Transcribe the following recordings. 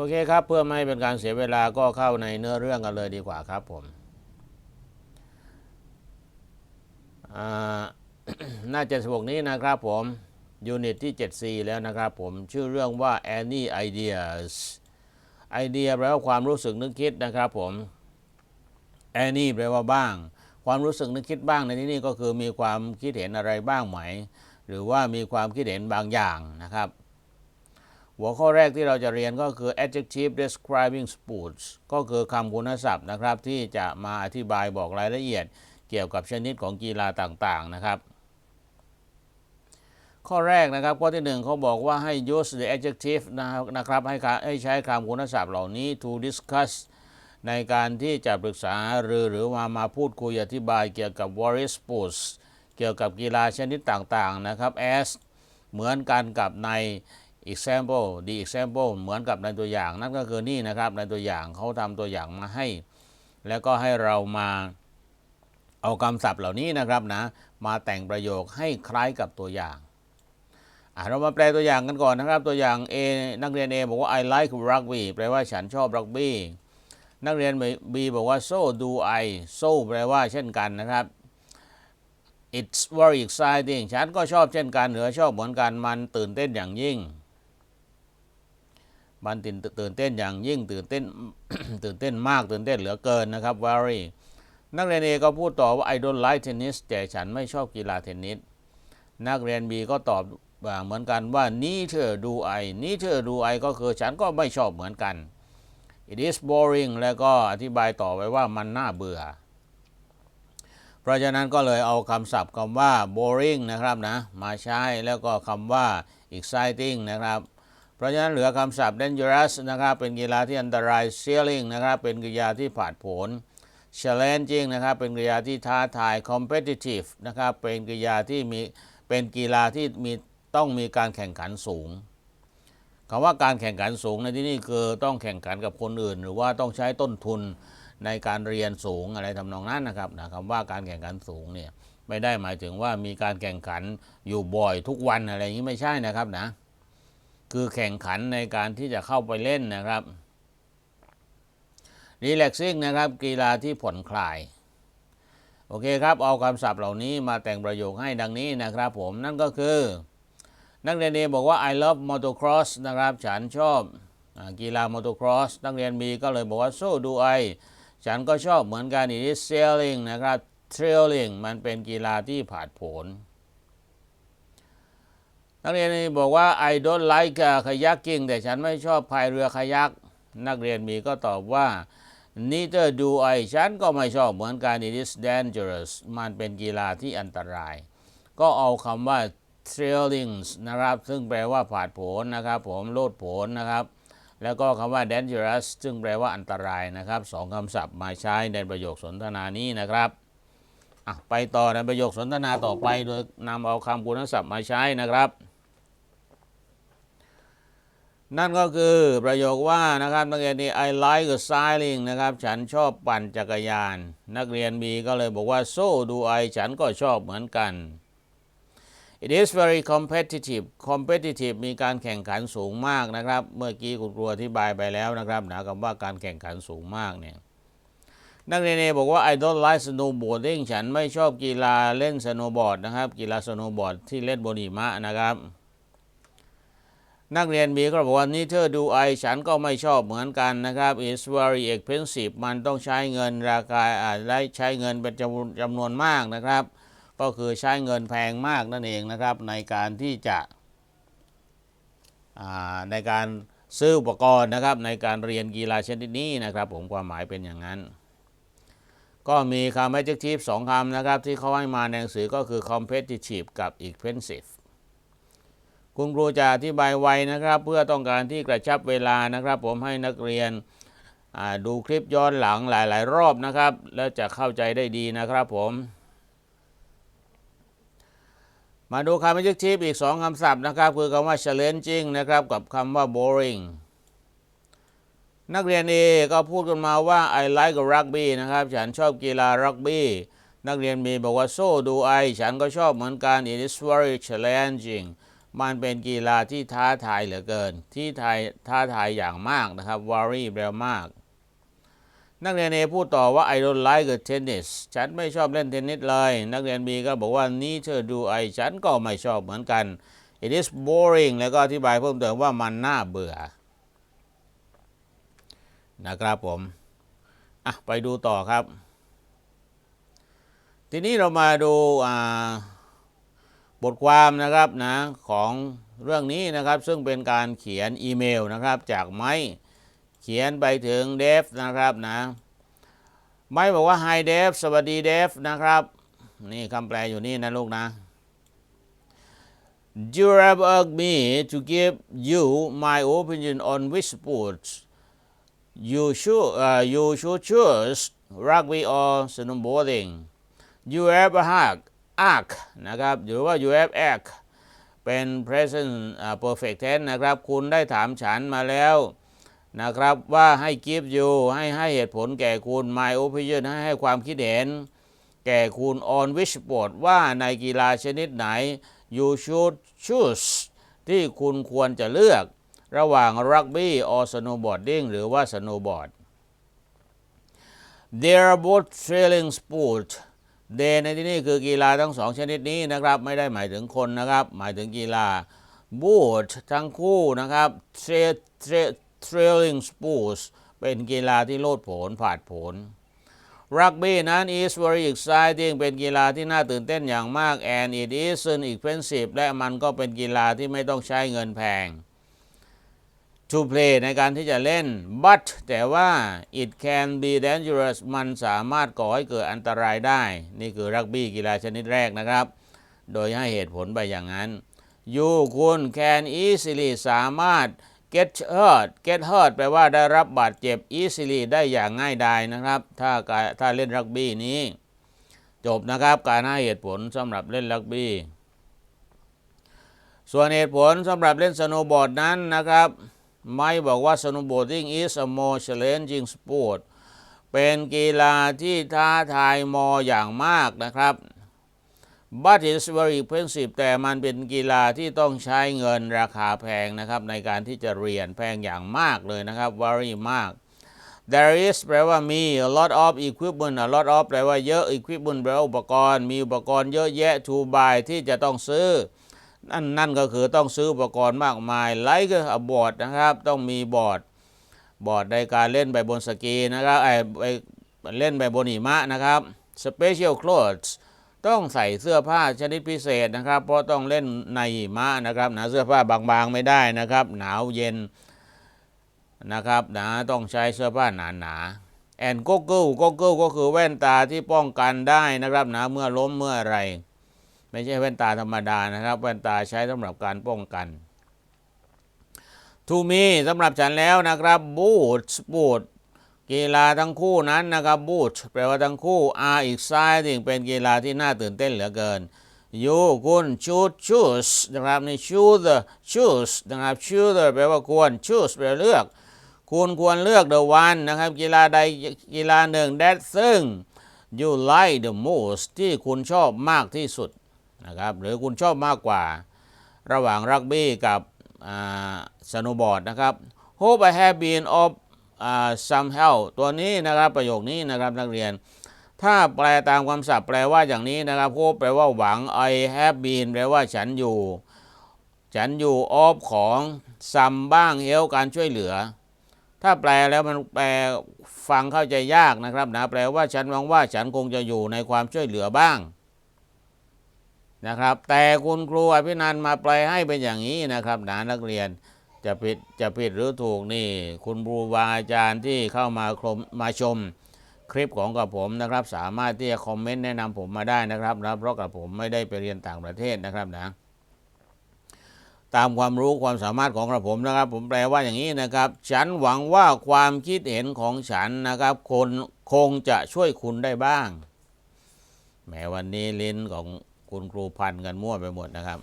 โอเคครับ เพื่อไม่ให้เป็นการเสียเวลาก็เข้าในเนื้อเรื่องกันเลยดีกว่าครับผมอ่าหน้า76นี้นะครับผมยูนิตที่ 7C แล้วนะครับผมชื่อเรื่องว่า Any Ideas ไอเดียแปลว่าความรู้สึกนึกคิดนะครับผม Any แปลว่าบ้าง ความรู้สึกนึกคิดบ้างในที่นี้ก็คือมีความคิดเห็นอะไรบ้างไหม หรือว่ามีความคิดเห็นบางอย่างนะครับ หัวข้อแรกที่เราจะเรียนก็คือ adjective describing sports ก็คือคำคุณศัพท์นะครับ ที่จะมาอธิบายบอกรายละเอียด เกี่ยวกับชนิดของกีฬาต่างๆนะครับ ข้อแรกนะครับข้อที่หนึ่งเขาบอกว่าให้ use the adjective นะครับให้ให้ใช้คำคุณศัพท์เหล่านี้ to discuss ในการที่จะปรึกษาหรือหรือมามาพูดคุยอธิบายเกี่ยวกับ various sports เกี่ยวกับกีฬาชนิดต่างๆนะครับ as เหมือนกันกับใน example the example เหมือนกับในตัวอย่าง นั่นก็คือนี่นะครับในตัวอย่างเขาทำตัวอย่างมาให้ แล้วก็ให้เรามาเอาคำศัพท์เหล่านี้นะครับนะมาแต่งประโยคให้คล้ายกับตัวอย่างเรามาแปลตัวอย่างกันก่อนนะครับ ตัวอย่าง A นักเรียน A บอกว่า I like rugby แปลว่าฉันชอบรักบี้นักเรียน B บอกว่า so do I so แปลว่าเช่นกันนะครับ it's very exciting ฉันก็ชอบเช่นกันเหนือชอบเหมือนกันมันตื่นเต้นอย่างยิ่ง มันตื่นตื่นเต้นอย่างยิ่งตื่นเต้นตื่นเต้นมากตื่นเต้นเหลือเกินนะครับ very นักเรียน A ก็พูดต่อว่า I don't like tennis แต่ฉันไม่ชอบกีฬาเทนนิส นักเรียน B ก็ตอบเหมือนกันว่า neither do I neither do I ก็คือฉันก็ไม่ชอบเหมือนกัน it is boring แล้วก็อธิบายต่อไปว่ามันน่าเบื่อ เพราะฉะนั้นก็เลยเอาคำศัพท์คำว่า boring นะครับนะ มาใช้แล้วก็คำว่า exciting นะครับ เพราะฉะนั้นเหลือคำศัพท์ dangerous นะครับ เป็นกีฬาที่อันตราย sailing นะครับ เป็นกีฬาที่ผาดโผน challenging นะครับ เป็นกีฬาที่ท้าทาย competitive นะครับ เป็นกีฬาที่มี เป็นกีฬาที่มีต้องมีการแข่งขันสูงคำว่าการแข่งขันสูงในที่นี้คือต้องแข่งขันกับคนอื่น หรือว่าต้องใช้ต้นทุนในการเรียนสูงอะไรทำนองนั้นนะครับนะคำว่าการแข่งขันสูงเนี่ยไม่ได้หมายถึงว่ามีการแข่งขันอยู่บ่อยทุกวันอะไรอย่างนี้ไม่ใช่นะครับนะ คือแข่งขันในการที่จะเข้าไปเล่นนะครับ relaxing นะครับกีฬาที่ผ่อนคลาย โอเคครับ เอาคำศัพท์เหล่านี้มาแต่งประโยคให้ดังนี้นะครับผมนั่นก็คือ นักเรียนเอบอกว่า I love motocross นะครับ ฉันชอบกีฬา motocross นักเรียน B ก็เลยบอกว่า so do I ฉันก็ชอบเหมือนกัน it is sailing นะครับ trailing มันเป็นกีฬาที่ผาดโผน นักเรียนบอกว่า I don't like kayaking แต่ฉันไม่ชอบพายเรือคายัก นักเรียน B ก็ตอบว่า neither do I ฉันก็ไม่ชอบเหมือนกัน it is dangerous มันเป็นกีฬาที่อันตราย ก็เอาคำว่า trailing นะครับ ซึ่งแปลว่าผาดโผนนะครับผมโลดโผนนะครับ แล้วก็คำว่า dangerous ซึ่งแปลว่าอันตรายนะครับสองคำศัพท์มาใช้ในประโยคสนทนานี้นะครับไปต่อในประโยคสนทนาต่อไปโดยนำเอาคำคุณศัพท์มาใช้นะครับ นั่นก็คือประโยคว่านะครับนักเรียนนี่ I like cycling นะครับ ฉันชอบปั่นจักรยาน นักเรียน B ก็เลยบอกว่า so do I ฉันก็ชอบเหมือนกัน It is very competitive competitive มีการแข่งขันสูงมากนะครับ เมื่อกี้คุณครูอธิบายไปแล้วนะครับนะคำว่าการแข่งขันสูงมากเนี่ยนักเรียนเอบอกว่า I don't like snowboarding ฉันไม่ชอบกีฬาเล่นสโนว์บอร์ดนะครับ กีฬาสโนว์บอร์ดที่เล่นบนหิมะนะครับ นักเรียนบีก็บอกว่า neither do I ฉันก็ไม่ชอบเหมือนกันนะครับ it's very expensive มันต้องใช้เงินราคาอาจได้ใช้เงินเป็นจำนวนจำนวนมากนะครับ ก็คือใช้เงินแพงมากนั่นเองนะครับ ในการที่จะในการซื้ออุปกรณ์นะครับ ในการเรียนกีฬาชนิดนี้นะครับ ผมความหมายเป็นอย่างนั้น ก็มีคำ adjective สองคำนะครับ ที่เขาให้มาในหนังสือก็คือ competitive กับ expensive คุณครูจะอธิบายไวนะครับ เพื่อต้องการที่กระชับเวลานะครับ ผมให้นักเรียนดูคลิปย้อนหลังหลาย ๆ รอบนะครับ แล้วจะเข้าใจได้ดีนะครับผม มาดูคำ adjective อีก 2คำศัพท์นะครับ คือคำว่า challenging นะครับ กับคำว่า boring นักเรียนเอก็พูดกันมาว่า I like rugby นะครับ ฉันชอบกีฬารักบี้นักเรียนบีบอกว่า so do I ฉันก็ชอบเหมือนกัน it is very challenging มันเป็นกีฬาที่ท้าทายเหลือเกิน ที่ทายท้าทายอย่างมากนะครับ worry แปลมาก นักเรียนเอพูดต่อว่า I don't like the tennis ฉันไม่ชอบเล่นเทนนิสเลย นักเรียนบีก็บอกว่า neither do I ฉันก็ไม่ชอบเหมือนกัน it is boring แล้วก็อธิบายเพิ่มเติมว่ามันน่าเบื่อ นะครับผม อะ ไปดูต่อครับ ทีนี้เรามาดูอ่า บทความนะครับนะของเรื่องนี้นะครับซึ่งเป็นการเขียนอีเมลนะครับจากไม้เขียนไปถึงเดฟนะครับนะไม้บอกว่า Hi เดฟสวัสดีเดฟนะครับ นี่คำแปลอยู่นี่นะลูกนะ You have asked me to give you my opinion on which sports you should uh, you should choose rugby or snowboarding you have a hack arc นะครับหรือว่า you have arc เป็น present perfect tense นะครับ คุณได้ถามฉันมาแล้วนะครับว่าให้ give you ให้ให้เหตุผลแก่คุณ my opinion ให้ให้ความคิดเห็น แก่คุณ on which sport ว่าในกีฬาชนิดไหน you should choose ที่คุณควรจะเลือกระหว่างรักบี้ or snowboarding หรือว่า snowboard they are both thrilling sports sport they ในที่นี้คือกีฬาทั้งสองชนิดนี้นะครับ ไม่ได้หมายถึงคนนะครับ หมายถึงกีฬา both ทั้งคู่นะครับ thrill- thrill- thrilling sports เป็นกีฬาที่โลดโผนผาดโผนรักบี้นั้น is very exciting เป็นกีฬาที่น่าตื่นเต้นอย่างมาก and it isn't expensive และมันก็เป็นกีฬาที่ไม่ต้องใช้เงินแพง to play ในการที่จะเล่น but แต่ว่า it can be dangerous มันสามารถก่อให้เกิดอันตรายได้ นี่คือรักบี้กีฬาชนิดแรกนะครับ โดยให้เหตุผลไปอย่างนั้น you คุณ can easily สามารถ get hurt get hurt แปลว่าได้รับบาดเจ็บ easily ได้อย่างง่ายดายนะครับ ถ้าการถ้าเล่นรักบี้นี้ จบนะครับการให้เหตุผลสำหรับเล่นรักบี้ส่วนเหตุผลสำหรับเล่นสโนว์บอร์ดนั้นนะครับ ไม่บอกว่า snowboarding is a more challenging sport เป็นกีฬาที่ท้าทายมออย่างมากนะครับ but it's very expensive แต่มันเป็นกีฬาที่ต้องใช้เงินราคาแพงนะครับ ในการที่จะเรียนแพงอย่างมากเลยนะครับ very มาก there is แปลว่ามี a lot of equipment a lot of แปลว่าเยอะ equipment แปลว่าอุปกรณ์ มีอุปกรณ์เยอะแยะ to buy ที่จะต้องซื้อ นั่นนั่นก็คือต้องซื้ออุปกรณ์มากมาย like a board นะครับ ต้องมีบอร์ดบอร์ดในการเล่นไปบนสกีนะครับไอไปเล่นไปบนหิมะนะครับ special clothes ต้องใส่เสื้อผ้าชนิดพิเศษนะครับ เพราะต้องเล่นในหิมะนะครับหนาเสื้อผ้าบางๆไม่ได้นะครับ หนาวเย็นนะครับหนาต้องใช้เสื้อผ้าหนาๆ and goggle goggle ก็คือแว่นตาที่ป้องกันได้นะครับหนาเมื่อล้มเมื่ออะไร ไม่ใช่แว่นตาธรรมดานะครับ แว่นตาใช้สำหรับการป้องกันทูมีสำหรับฉันแล้วนะครับบูทสปูดกีฬาทั้งคู่นั้นนะครับบูทแปลว่าทั้งคู่ are exciting เป็นกีฬาที่น่าตื่นเต้นเหลือเกิน you คุณ should choose นะครับนี่ choose choose นะครับ choose แปลว่าควร choose แปลว่าเลือก คุณควรเลือก the one นะครับกีฬาใดกีฬาหนึ่ง that ซึ่ง you like the most ที่คุณชอบมากที่สุด นะครับหรือคุณชอบมากกว่า ระหว่างรักบี้กับสโนบอร์ดนะครับ Hope I have been of uh, some help ตัวนี้นะครับประโยคนี้นะครับนักเรียน ถ้าแปลตามคำศัพท์แปลว่าอย่างนี้นะครับ Hope แปลว่าหวัง I have been แปลว่าฉันอยู่ ฉันอยู่ of ของ some บ้าง help การช่วยเหลือ ถ้าแปลแล้วมันแปลฟังเข้าใจยากนะครับนะแปลว่าฉันหวังว่าฉันคงจะอยู่ในความช่วยเหลือบ้าง นะครับ แต่คุณครูอภินันมาแปลให้เป็นอย่างนี้นะครับนะนักเรียนจะผิดจะผิดหรือถูกนี่ คุณครูบาอาจารย์ที่เข้ามาชมมาชมคลิปของกับผมนะครับ สามารถที่จะคอมเมนต์แนะนำผมมาได้นะครับนะเพราะกับผมไม่ได้ไปเรียนต่างประเทศนะครับนะตามความรู้ความสามารถของกระผมนะครับ ผมแปลว่าอย่างนี้นะครับ ฉันหวังว่าความคิดเห็นของฉันนะครับ คนคงจะช่วยคุณได้บ้าง แม้วันนี้ลิ้นของ คุณครูพันกันมั่วไปหมดนะครับ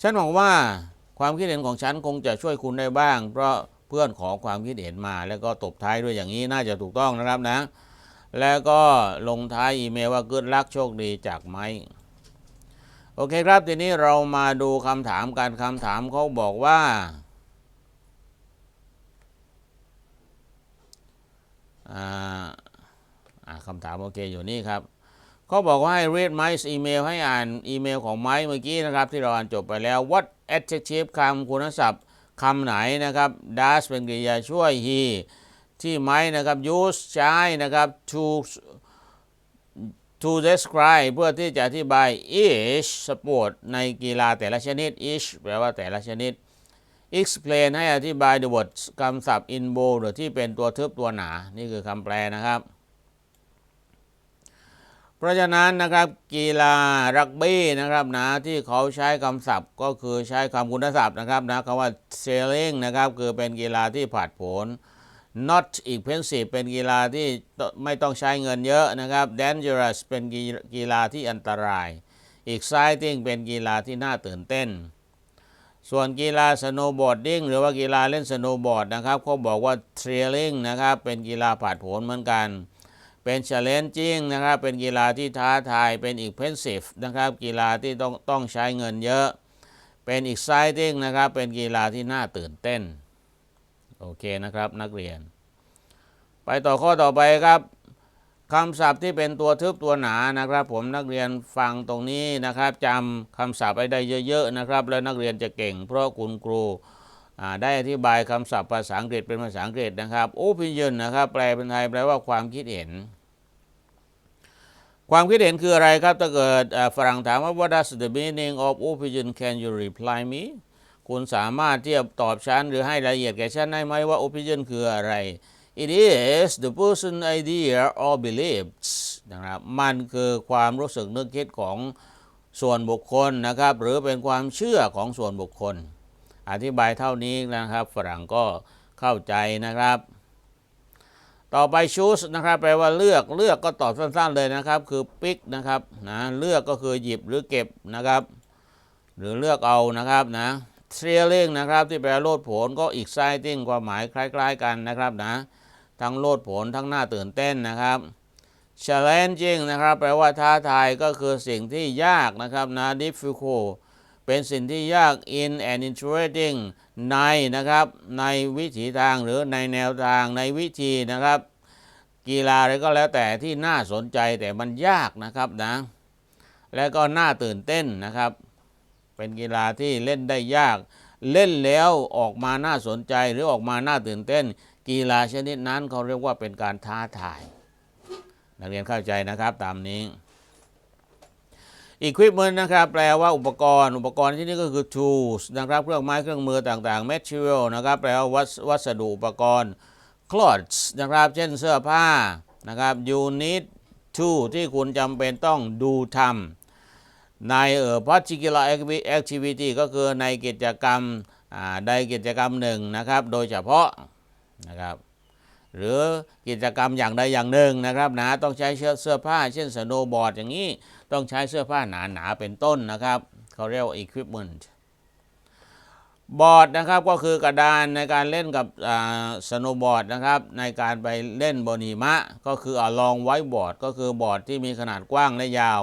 ฉันหวังว่าความคิดเห็นของฉันคงจะช่วยคุณได้บ้าง เพราะเพื่อนขอความคิดเห็นมา แล้วก็ตบท้ายด้วยอย่างนี้น่าจะถูกต้องนะครับนะ แล้วก็ลงท้ายอีเมลว่าเกิดรักโชคดีจากไม้โอเคครับทีนี้เรามาดูคำถามการคำถามเขาบอกว่าอ่าอ่าคำถามโอเคอยู่นี่ครับ เขาบอกว่าให้ read Mike's email ให้อ่านอีเมลของไมค์เมื่อกี้นะครับ ที่เราอ่านจบไปแล้ว what adjective คำคุณศัพท์คำไหนนะครับ does เป็นกริยาช่วย he ที่ไมค์นะครับ use ใช้นะครับ to to describe เพื่อที่จะอธิบาย each sport ในกีฬาแต่ละชนิด each แปลว่าแต่ละชนิด explain ให้อธิบาย the words คำศัพท์ in bold หรือที่เป็นตัวทึบตัวหนา นี่คือคำแปลนะครับ เพราะฉะนั้นนะครับกีฬารักบี้นะครับนะที่เขาใช้คำศัพท์ก็คือใช้คำคุณศัพท์นะครับนะคำว่า sailing นะครับคือเป็นกีฬาที่ผาดโผน not expensive เป็นกีฬาที่ไม่ต้องใช้เงินเยอะนะครับ dangerous เป็นกีฬาที่อันตราย exciting เป็นกีฬาที่น่าตื่นเต้น ส่วนกีฬาสโนว์บอร์ดดิ้งหรือว่ากีฬาเล่นสโนว์บอร์ดนะครับเขาบอกว่า trailing นะครับเป็นกีฬาผาดโผนเหมือนกัน เป็น challenging นะครับ เป็นกีฬาที่ท้าทาย เป็น expensive นะครับ กีฬาที่ต้องต้องใช้เงินเยอะ เป็น exciting นะครับ เป็นกีฬาที่น่าตื่นเต้น โอเคนะครับนักเรียน ไปต่อข้อต่อไปครับคำศัพท์ที่เป็นตัวทึบตัวหนานะครับ ผมนักเรียนฟังตรงนี้นะครับจำคำศัพท์ไปได้เยอะๆนะครับ แล้วนักเรียนจะเก่ง เพราะคุณครู ได้อธิบายคำศัพท์ภาษาอังกฤษเป็นภาษาอังกฤษนะครับ opinion นะครับ แปลเป็นไทยแปลว่าความคิดเห็น ความคิดเห็นคืออะไรครับ ถ้าเกิดฝรั่งถามว่า what does the meaning of opinion can you reply me คุณสามารถที่จะตอบฉันหรือให้รายละเอียดแก่ฉันได้ไหมว่า opinion คืออะไร it is the person idea or beliefs นะครับ มันคือความรู้สึกนึกคิดของส่วนบุคคลนะครับ หรือเป็นความเชื่อของส่วนบุคคล อธิบายเท่านี้นะครับ ฝรั่งก็เข้าใจนะครับ ต่อไป choose นะครับ แปลว่าเลือกเลือกก็ตอบสั้นๆเลยนะครับ คือ pick นะครับนะเลือกก็คือหยิบหรือเก็บนะครับ หรือเลือกเอานะครับนะ trailing นะครับ ที่แปลโลดผนก็ exciting ความหมายคล้าย ๆ กันนะครับนะทั้งโลดผนทั้งหน้าตื่นเต้นนะครับ challenging นะครับ แปลว่าท้าทายก็คือสิ่งที่ยากนะครับนะ difficult เป็นสิ่งที่ยาก in and interesting ในนะครับ ในวิถีทางหรือในแนวทางในวิธีนะครับ กีฬาอะไรก็แล้วแต่ที่น่าสนใจแต่มันยากนะครับนะ แล้วก็น่าตื่นเต้นนะครับ เป็นกีฬาที่เล่นได้ยาก เล่นแล้วออกมาน่าสนใจหรือออกมาน่าตื่นเต้น กีฬาชนิดนั้นเขาเรียกว่าเป็นการท้าทาย นักเรียนเข้าใจนะครับตามนี้ equipment นะครับแปลว่าอุปกรณ์ อุปกรณ์ที่นี่ก็คือ tools นะครับเครื่องไม้เครื่องมือต่างๆ material นะครับแปลว่าวัสวัสดุอุปกรณ์ clothes นะครับเช่นเสื้อผ้านะครับ you need to ที่คุณจำเป็นต้องดูทำในเอ่อ particular activity ก็คือในกิจกรรมใดกิจกรรมหนึ่งนะครับ โดยเฉพาะนะครับ หรือกิจกรรมอย่างใดอย่างหนึ่งนะครับนะต้องใช้เสื้อเสื้อผ้า เช่นสโนบอร์ดอย่างนี้ต้องใช้เสื้อผ้าหนาๆเป็นต้นนะครับเขาเรียกว่า equipment บอร์ดนะครับก็คือกระดานในการเล่นกับสโนบอร์ดนะครับในการไปเล่นบนหิมะ ก็คืออลองไว้บอร์ดก็คือบอร์ดที่มีขนาดกว้างและยาว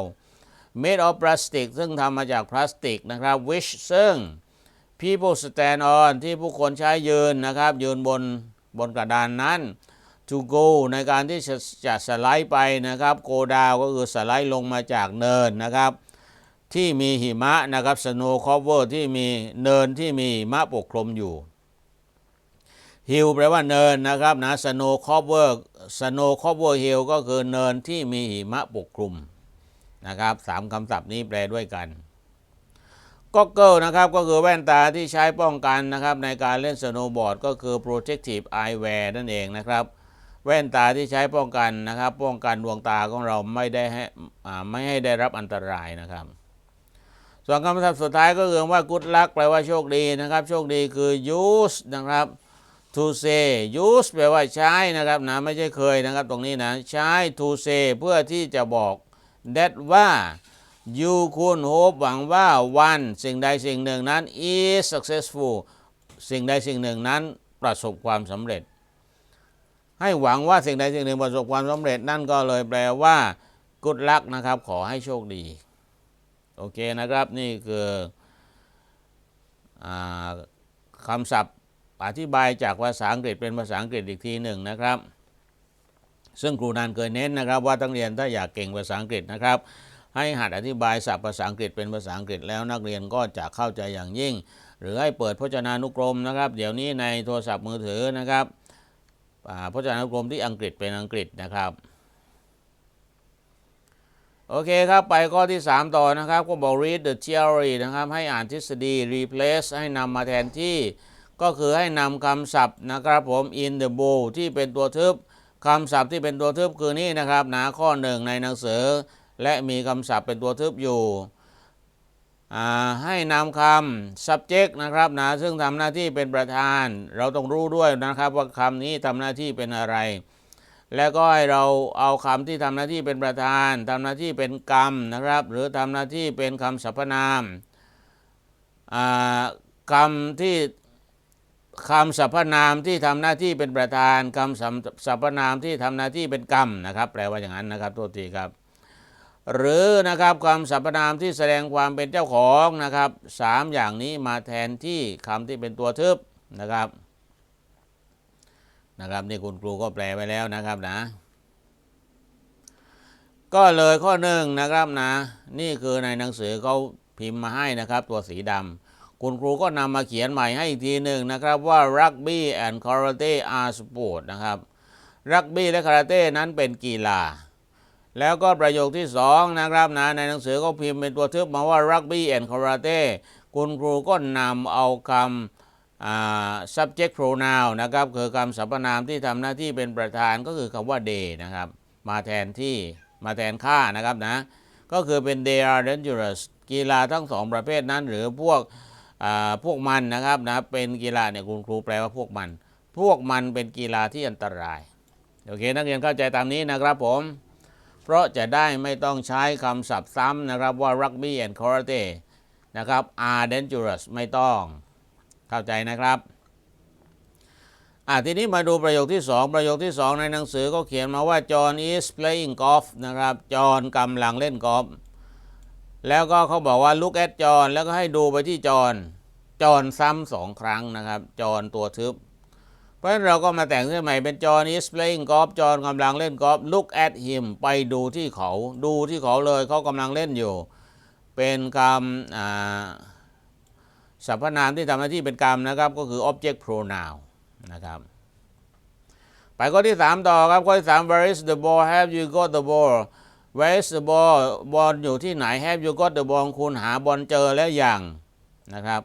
made of plastic ซึ่งทำมาจากพลาสติกนะครับ which ซึ่ง people stand on ที่ผู้คนใช้ยืนนะครับยืนบน บนกระดานนั้น to go ในการที่จะจะสไลด์ไปนะครับ go down ก็คือสไลด์ลงมาจากเนินนะครับ ที่มีหิมะนะครับ snow cover ที่มีเนินที่มีหิมะปกคลุมอยู่ hill แปลว่าเนินนะครับนะ snow cover snow cover hill ก็คือเนินที่มีหิมะปกคลุมนะครับสามคำศัพท์นี้แปลด้วยกัน ก็เกิลนะครับก็คือแว่นตาที่ใช้ป้องกันนะครับในการเล่นสโนว์บอร์ดก็คือ protective eyewear นั่นเองนะครับ แว่นตาที่ใช้ป้องกันนะครับ ป้องกันดวงตาของเราไม่ได้ให้อ่าไม่ให้ได้รับอันตรายนะครับ ส่วนคำศัพท์สุดท้ายก็คือว่า good luck แปลว่าโชคดีนะครับ โชคดีคือ use นะครับ to say use แปลว่าใช้นะครับนะไม่ใช่เคยนะครับตรงนี้นะใช้ to say เพื่อที่จะบอก that ว่า you คุณ hope หวังว่า one สิ่งใดสิ่งหนึ่งนั้น is successful สิ่งใดสิ่งหนึ่งนั้นประสบความสำเร็จ ให้หวังว่าสิ่งใดสิ่งหนึ่งประสบความสำเร็จนั่นก็เลยแปลว่า good luck นะครับ ขอให้โชคดี โอเคนะครับนี่คืออคำศัพท์อธิบายจากภาษาอังกฤษเป็นภาษาอังกฤษอีกทีหนึ่งนะครับ ซึ่งครูนันเคยเน้นนะครับ ว่าต้องเรียนถ้าอยากเก่งภาษาอังกฤษนะครับ ให้หัดอธิบายศัพท์ภาษาอังกฤษเป็นภาษาอังกฤษแล้วนักเรียนก็จะเข้าใจอย่างยิ่ง หรือให้เปิดพจนานุกรมนะครับ เดี๋ยวนี้ในโทรศัพท์มือถือนะครับพจนานุกรมที่อังกฤษเป็นอังกฤษนะครับโอเคครับ ไปข้อที่ 3 ต่อนะครับ ก็บอก read the theory นะครับ ให้อ่านทฤษฎี replace ให้นำมาแทนที่ ก็คือให้นำคำศัพท์นะครับผม in the bowl ที่เป็นตัวทึบคำศัพท์ที่เป็นตัวทึบคือนี่นะครับนะข้อหนึ่งในหนังสือ และมีคำศัพท์เป็นตัวทึบอยู่ให้นำคำ subject นะครับนะซึ่งทำหน้าที่เป็นประธาน เราต้องรู้ด้วยนะครับว่าคำนี้ทำหน้าที่เป็นอะไร แล้วก็ให้เราเอาคำที่ทำหน้าที่เป็นประธานทำหน้าที่เป็นกรรมนะครับ หรือทำหน้าที่เป็นคำสรรพนามคำที่คำสรรพนามที่ทำหน้าที่เป็นประธานคำสรรพนามที่ทำหน้าที่เป็นกรรมนะครับ แปลว่าอย่างนั้นนะครับโทษทีครับ หรือนะครับคำสรรพนามที่แสดงความเป็นเจ้าของนะครับสามอย่างนี้มาแทนที่คำที่เป็นตัวทึบนะครับนะครับนี่คุณครูก็แปลไว้แล้วนะครับนะ ก็เลยข้อหนึ่งนะครับนะ นี่คือในหนังสือเขาพิมพ์มาให้นะครับ ตัวสีดำคุณครูก็นำมาเขียนใหม่ให้อีกทีหนึ่งนะครับว่า rugby and karate are sport นะครับรักบี้และคาราเต้นั้นเป็นกีฬา แล้วก็ประโยคที่สองนะครับนะในหนังสือก็พิมพ์เป็นตัวทึบมาว่า rugby and karate คุณครูก็นำเอาคำ subject pronoun นะครับคือคำสรรพนามที่ทำหน้าที่เป็นประธานก็คือคำว่า they นะครับ มาแทนที่มาแทนค่านะครับนะ ก็คือเป็น they are dangerous กีฬาทั้งสองประเภทนั้น หรือพวกพวกมันนะครับนะเป็นกีฬาเนี่ยคุณครูแปลว่าพวกมัน พวกมันเป็นกีฬาที่อันตรายโอเค นักเรียนเข้าใจตามนี้นะครับผม เพราะจะได้ไม่ต้องใช้คำศัพท์ซ้ำนะครับว่า rugby and karate นะครับ are dangerous ไม่ต้อง เข้าใจนะครับอะทีนี้มาดูประโยคที่ 2 ประโยคที่ 2 ในหนังสือก็เขียนมาว่า John is playing golf นะครับจอห์นกำลังเล่นกอล์ฟแล้วก็เขาบอกว่า look at John แล้วก็ให้ดูไปที่จอห์นจอห์นซ้ำสองครั้งนะครับจอห์นตัวทึบ ราะฉะนั้นเราก็มาแต่งเสื้อใหม่เป็น John is playing golf จอห์นกำลังเล่นกอล์ฟ look at him ไปดูที่เขา ดูที่เขาเลยเขากำลังเล่นอยู่ เป็นคำสรรพนามที่ทำหน้าที่เป็นกรรมนะครับ ก็คือ object pronoun นะครับไปข้อที่ 3 ต่อครับ ข้อที่ 3 where is the ball have you got the ball where is the ball บอลอยู่ที่ไหน have you got the ball คุณหาบอลเจอแล้วยังนะครับ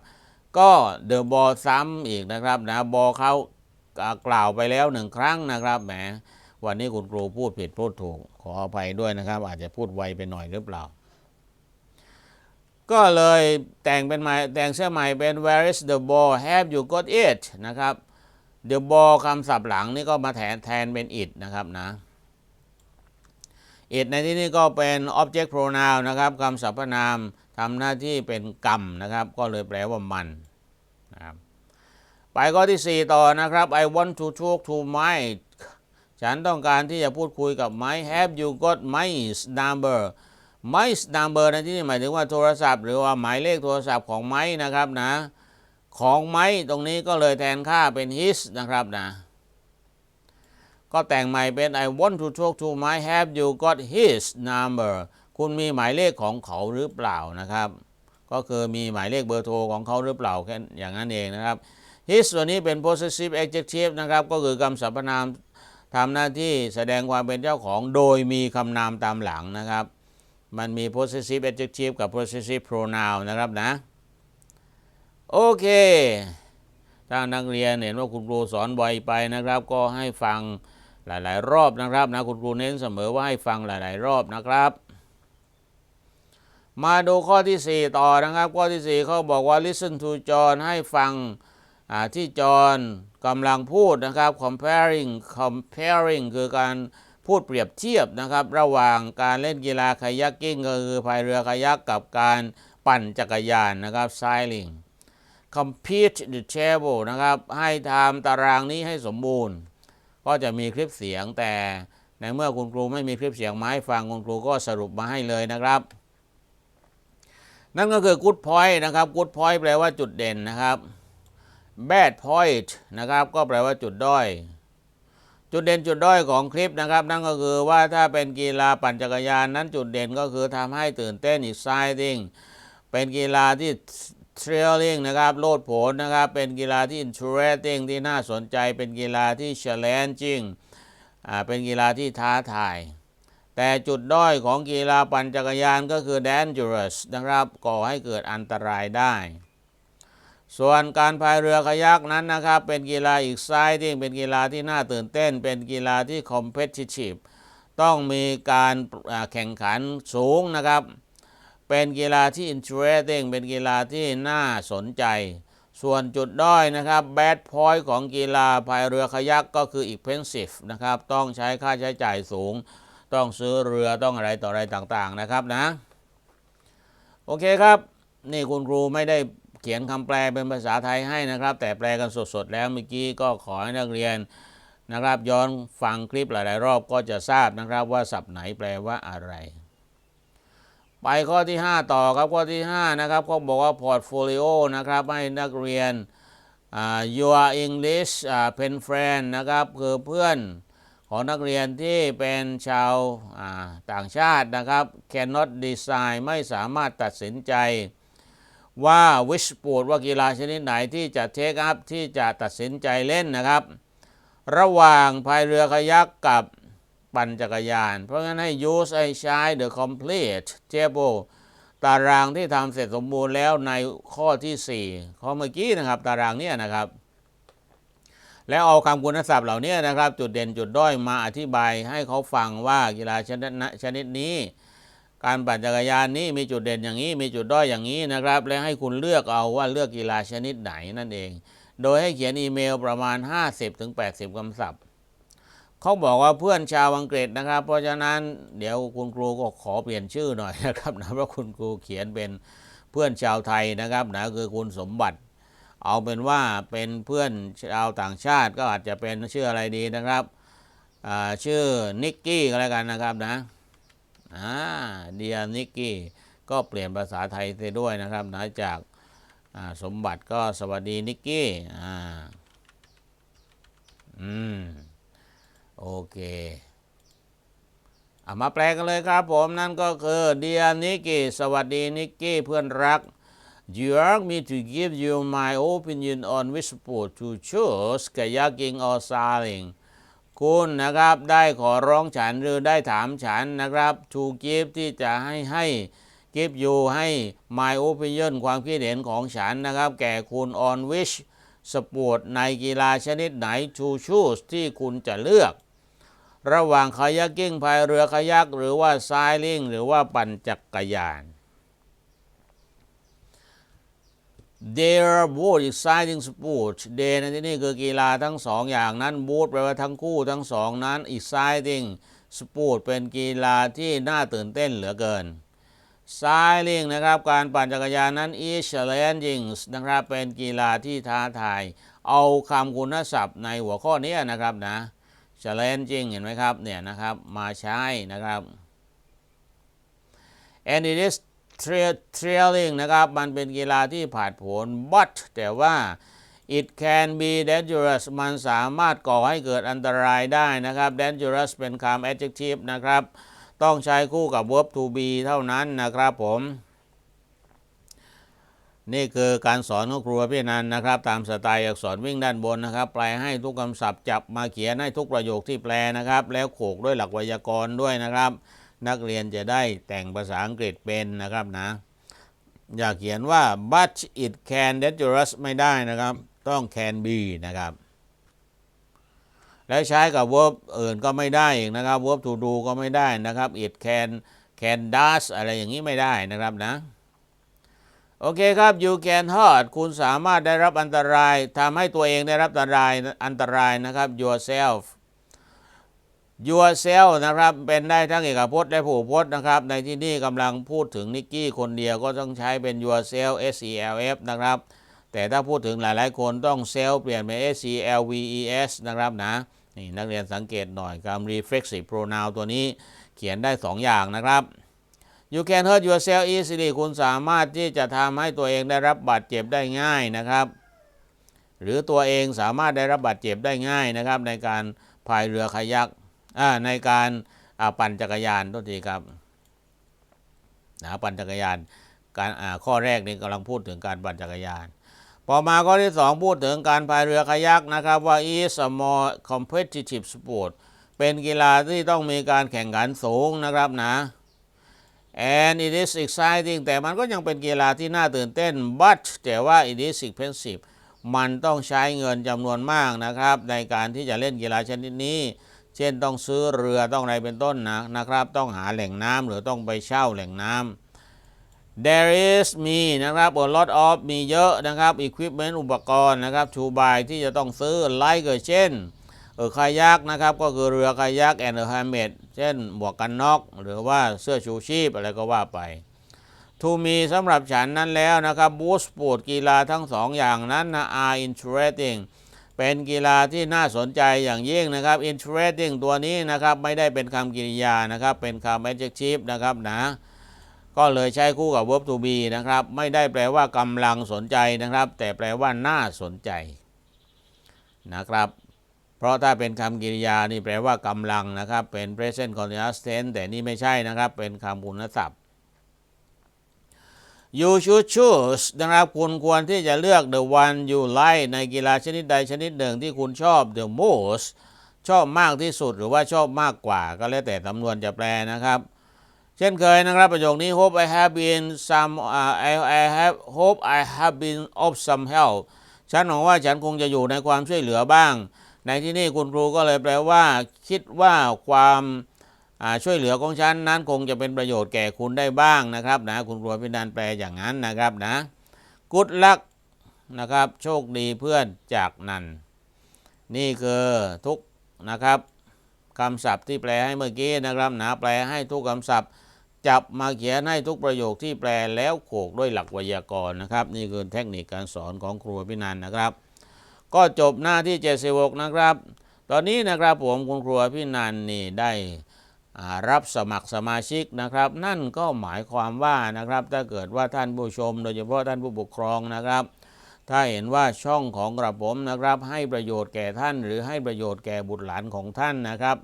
ก็ the ball ซ้ำอีกนะครับนะบอลเขา กล่าวไปแล้วหนึ่งครั้งนะครับแหมวันนี้คุณครูพูดผิดพูดถูก ขออภัยด้วยนะครับ อาจจะพูดไวไปหน่อยหรือเปล่า ก็เลยแต่งเป็นใหม่แต่งเสื้อใหม่เป็น where is the ball have you got it นะครับ the ball คำศัพท์หลังนี่ก็มาแทนแทนเป็น it นะครับนะ it ในที่นี้ก็เป็น object pronoun นะครับคำสรรพนามทำหน้าที่เป็นกรรมนะครับ ก็เลยแปลว่ามัน ไปข้อที่ 4 ต่อนะครับ I want to talk to Mike ฉันต้องการที่จะพูดคุยกับ Mike have you got Mike's number ไมส์นัมเบอร์ในที่นี้หมายถึงว่าโทรศัพท์ หรือว่าหมายเลขโทรศัพท์ของไม้นะครับนะ ของไม้ตรงนี้ก็เลยแทนค่าเป็น his นะครับนะ ก็แต่งใหม่เป็น I want to talk to my have you got his number คุณมีหมายเลขของเขาหรือเปล่านะครับ ก็คือมีหมายเลขเบอร์โทรของเขาหรือเปล่าแค่อย่างนั้นเองนะครับ his ตัวนี้เป็น possessive adjective นะครับก็คือคำสรรพนามทำหน้าที่แสดงความเป็นเจ้าของโดยมีคำนามตามหลังนะครับ มันมี possessive adjective กับ possessive pronoun นะครับนะ โอเค ถ้านักเรียนเห็นว่าคุณครูสอนบ่อยไปนะครับ ก็ให้ฟังหลาย ๆ รอบนะครับนะคุณครูเน้นเสมอว่าให้ฟังหลาย ๆ รอบนะครับ มาดูข้อที่ 4 ต่อนะครับ ข้อที่ 4 เขาบอกว่า listen to John ให้ฟัง ที่จอห์นกำลังพูดนะครับ comparing comparing คือการพูดเปรียบเทียบนะครับ ระหว่างการเล่นกีฬาคายักกิ้งก็คือพายเรือคายักกับการปั่นจักรยานนะครับ sailing compete the table นะครับ ให้ทำตารางนี้ให้สมบูรณ์ ก็จะมีคลิปเสียงแต่ในเมื่อคุณครูไม่มีคลิปเสียงมาให้ฟังคุณครูก็สรุปมาให้เลยนะครับ นั่นก็คือ good point นะครับ good point แปลว่าจุดเด่นนะครับ bad point นะครับก็แปลว่าจุดด้อย จุดเด่นจุดด้อยของคลิปนะครับ นั่นก็คือว่าถ้าเป็นกีฬาปั่นจักรยานนั้นจุดเด่นก็คือทำให้ตื่นเต้น exciting เป็นกีฬาที่ thrilling นะครับโลดโผนนะครับ เป็นกีฬาที่ interesting ที่น่าสนใจ เป็นกีฬาที่ challenging อ่าเป็นกีฬาที่ท้าทาย แต่จุดด้อยของกีฬาปั่นจักรยานก็คือ dangerous นะครับก่อให้เกิดอันตรายได้ ส่วนการพายเรือคายักนั้นนะครับ เป็นกีฬาอีกไซที่เป็นกีฬาที่น่าตื่นเต้น เป็นกีฬาที่ competitive ต้องมีการแข่งขันสูงนะครับ เป็นกีฬาที่ interesting เป็นกีฬาที่น่าสนใจ ส่วนจุดด้อยนะครับ bad point ของกีฬาพายเรือคายักก็คือ expensive นะครับ ต้องใช้ค่าใช้จ่ายสูง ต้องซื้อเรือต้องอะไรต่ออะไรต่างๆนะครับนะ โอเคครับ นี่คุณครูไม่ได้ เขียนคำแปลเป็นภาษาไทยให้นะครับ แต่แปลกันสดๆแล้วเมื่อกี้ก็ขอให้นักเรียนนะครับ ย้อนฟังคลิปหลาย ๆ รอบก็จะทราบนะครับว่าศัพท์ไหนแปลว่าอะไร ไปข้อที่ 5 ต่อครับข้อที่ 5 นะครับเขาบอกว่า portfolio นะครับให้นักเรียนอ่า your English อ่า pen friend นะครับคือเพื่อนของนักเรียนที่เป็นชาวอ่าต่างชาตินะครับ cannot decide ไม่สามารถตัดสินใจ ว่า which sport ว่ากีฬาชนิดไหนที่จะ take up ที่จะตัดสินใจเล่นนะครับ ระหว่างพายเรือคายักกับปั่นจักรยาน เพราะงั้นให้ use ให้ใช้ the complete table ตารางที่ทำเสร็จสมบูรณ์แล้วในข้อที่ 4 ข้อเมื่อกี้นะครับ ตารางเนี้นะครับ แล้วเอาคำคุณศัพท์เหล่านี้นะครับ จุดเด่นจุดด้อยมาอธิบายให้เขาฟังว่ากีฬาชนิดชนิดนี้ การปั่นจักรยานนี้มีจุดเด่นอย่างนี้ มีจุดด้อยอย่างนี้นะครับ และให้คุณเลือกเอาว่าเลือกกีฬาชนิดไหนนั่นเอง โดยให้เขียนอีเมลประมาณ 50-80คำศัพท์ เขาบอกว่าเพื่อนชาวอังกฤษนะครับ เพราะฉะนั้นเดี๋ยวคุณครูก็ขอเปลี่ยนชื่อหน่อยนะครับนะเพราะคุณครูเขียนเป็นเพื่อนชาวไทยนะครับนะคือคุณสมบัติ เอาเป็นว่าเป็นเพื่อนชาวต่างชาติก็อาจจะเป็นชื่ออะไรดีนะครับชื่อนิกกี้ก็แล้วกันนะครับนะ อ่าเดียนิกกี้ก็เปลี่ยนภาษาไทยไปด้วยนะครับนะจากาสมบัติก็สวัสดีนิกกี้อ่าอืมโอเคเอามาแปลกันเลยครับผมนั่นก็คือเดียนิกกี้สวัสดีนิกกี้เพื่อนรัก You ask me to give you my opinion on which sport to choose kayaking or sailing คุณนะครับได้ขอร้องฉันหรือได้ถามฉันนะครับ to give ที่จะให้ให้ give you ให้ my opinion ความคิดเห็นของฉันนะครับ แก่คุณ on which sport ในกีฬาชนิดไหน to choose ที่คุณจะเลือก ระหว่างคายักกิ้งพายเรือคายักหรือว่า sailing หรือว่าปั่นจักรยาน They are both exciting sports They ในที่นี้คือกีฬาทั้งสองอย่างนั้น both แปลว่าทั้งคู่ทั้งสองนั้น exciting sport เป็นกีฬาที่น่าตื่นเต้นเหลือเกิน Sailing นะครับ การปั่นจักรยานนั้น is challenging นะครับ เป็นกีฬาที่ท้าทาย เอาคำคุณศัพท์ในหัวข้อนี้นะครับนะ challenging เห็นไหมครับ เนี่ยนะครับ มาใช้นะครับ and it is trail- trailing นะครับ มันเป็นกีฬาที่ผ่าดโผน but แต่ว่า it can be dangerous มันสามารถก่อให้เกิดอันตรายได้นะครับ dangerous เป็นคำ adjective นะครับ ต้องใช้คู่กับ verb to be เท่านั้นนะครับผม นี่คือการสอนของครูพี่นันนะครับ ตามสไตล์อักษรวิ่งด้านบนนะครับ แปลให้ทุกคำศัพท์จับมาเขียนให้ทุกประโยคที่แปลนะครับ แล้วโขกด้วยหลักไวยากรณ์ด้วยนะครับ นักเรียนจะได้แต่งภาษาอังกฤษเป็นนะครับนะ อย่าเขียนว่า but it can dangerous ไม่ได้นะครับ ต้อง can be นะครับ แล้วใช้กับ verb อื่นก็ไม่ได้อีกนะครับ verb to do ก็ไม่ได้นะครับ it can can does อะไรอย่างนี้ไม่ได้นะครับนะโอเคครับ you can hurt คุณสามารถได้รับอันตรายทำให้ตัวเองได้รับอันตรายอันตรายนะครับ yourself yourself นะครับเป็นได้ทั้งเอกพจน์และผูพจน์นะครับ ในที่นี่กำลังพูดถึงนิกกี้คนเดียวก็ต้องใช้เป็น yourself s e l f นะครับ แต่ถ้าพูดถึงหลายๆ คนต้อง self เปลี่ยนเป็น s e l v e s นะครับนะนี่นักเรียนสังเกตหน่อยคำ reflexive pronoun ตัวนี้เขียนได้ 2 อย่างนะครับ you can hurt yourself easily คุณสามารถที่จะทำให้ตัวเองได้รับบาดเจ็บได้ง่ายนะครับ หรือตัวเองสามารถได้รับบาดเจ็บได้ง่ายนะครับ ในการพายเรือคายัก ในการปั่นจักรยานทุกทีครับนะปั่นจักรยานการข้อแรกนี้กำลังพูดถึงการปั่นจักรยานพอมาข้อที่ 2 พูดถึงการพายเรือคายักนะครับว่า is a more competitive sport เป็นกีฬาที่ต้องมีการแข่งขันสูงนะครับนะ and it is exciting แต่มันก็ยังเป็นกีฬาที่น่าตื่นเต้น but แต่ว่า it is expensive มันต้องใช้เงินจำนวนมากนะครับ ในการที่จะเล่นกีฬาชนิดนี้ เช่นต้องซื้อเรือต้องอะไรเป็นต้นนะนะครับ ต้องหาแหล่งน้ำหรือต้องไปเช่าแหล่งน้ำ there is มีนะครับ a lot of มีเยอะนะครับ equipment อุปกรณ์นะครับ to buy ที่จะต้องซื้อ like เช่นเออคายักนะครับ ก็คือเรือคายักแอนด์แฮมเมดเช่นหมวกกันน็อก หรือว่าเสื้อชูชีพอะไรก็ว่าไปทูมีสำหรับฉันนั้นแล้วนะครับบูสปอร์ตกีฬาทั้งสองอย่างนั้นนะ are interesting เป็นกีฬาที่น่าสนใจอย่างยิ่งนะครับ interesting ตัวนี้นะครับไม่ได้เป็นคำกริยานะครับเป็นคำ adjective นะครับนะก็เลยใช้คู่กับ verb to be นะครับ ไม่ได้แปลว่ากำลังสนใจนะครับ แต่แปลว่าน่าสนใจนะครับ เพราะถ้าเป็นคำกริยานี่แปลว่ากำลังนะครับ เป็น present continuous tense แต่นี่ไม่ใช่นะครับ เป็นคำคุณศัพท์ you should choose นะครับคุณควรที่จะเลือก the one you like ในกีฬาชนิดใดชนิดหนึ่งที่คุณชอบ the most ชอบมากที่สุดหรือว่าชอบมากกว่า ก็แล้วแต่สำนวนจะแปลนะครับ เช่นเคยนะครับประโยคนี้ hope I have been some uh, I, I have hope I have been of some help ฉันหวังว่าฉันคงจะอยู่ในความช่วยเหลือบ้าง ในที่นี่คุณครูก็เลยแปลว่า คิดว่าความ ช่วยเหลือของฉันนั้นคงจะเป็นประโยชน์แก่คุณได้บ้างนะครับนะคุณครูพินันแปลอย่างนั้นนะครับนะ good luck นะครับโชคดีเพื่อนจากนันนี่คือทุกนะครับคำศัพท์ที่แปลให้เมื่อกี้นะครับนะแปลให้ทุกคำศัพท์ จับมาเขียนให้ทุกประโยคที่แปลแล้วโขกด้วยหลักไวยากรณ์นะครับ นี่คือเทคนิคการสอนของครูพินันนะครับ ก็จบหน้าที่76นะครับ ตอนนี้นะครับผมคุณครูพินันนี่ได้ รับสมัครสมาชิกนะครับ นั่นก็หมายความว่านะครับถ้าเกิดว่าท่านผู้ชม โดยเฉพาะท่านผู้ปกครองนะครับ ถ้าเห็นว่าช่องของกระผมนะครับ ให้ประโยชน์แก่ท่านหรือให้ประโยชน์แก่บุตรหลานของท่านนะครับ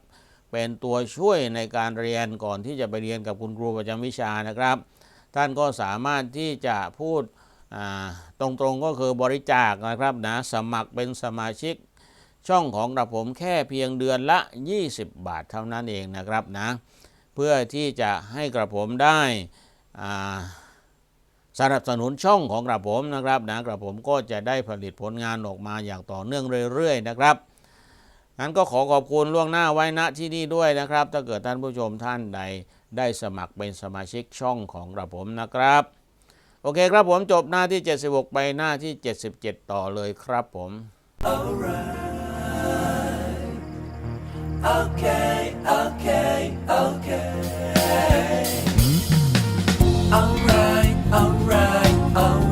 เป็นตัวช่วยในการเรียนก่อนที่จะไปเรียนกับคุณครูประจำวิชานะครับ ท่านก็สามารถที่จะพูดตรงๆก็คือบริจาคนะครับนะสมัครเป็นสมาชิก ช่องของกระผมแค่เพียงเดือนละ 20 บาทเท่านั้นเองนะครับนะเพื่อที่จะให้กระผมได้สนับสนุนช่องของกระผมนะครับนะกระผมก็จะได้ผลิตผลงานออกมาอย่างต่อเนื่องเรื่อย ๆ นะครับงั้นก็ขอขอบคุณล่วงหน้าไว้ณที่นี่ด้วยนะครับ ถ้าเกิดท่านผู้ชมท่านใดได้สมัครเป็นสมาชิกช่องของกระผมนะครับ โอเคครับผมจบหน้าที่ 76 ไปหน้าที่ 77 ต่อเลยครับผม okay, okay, okay. Alright, alright, alright.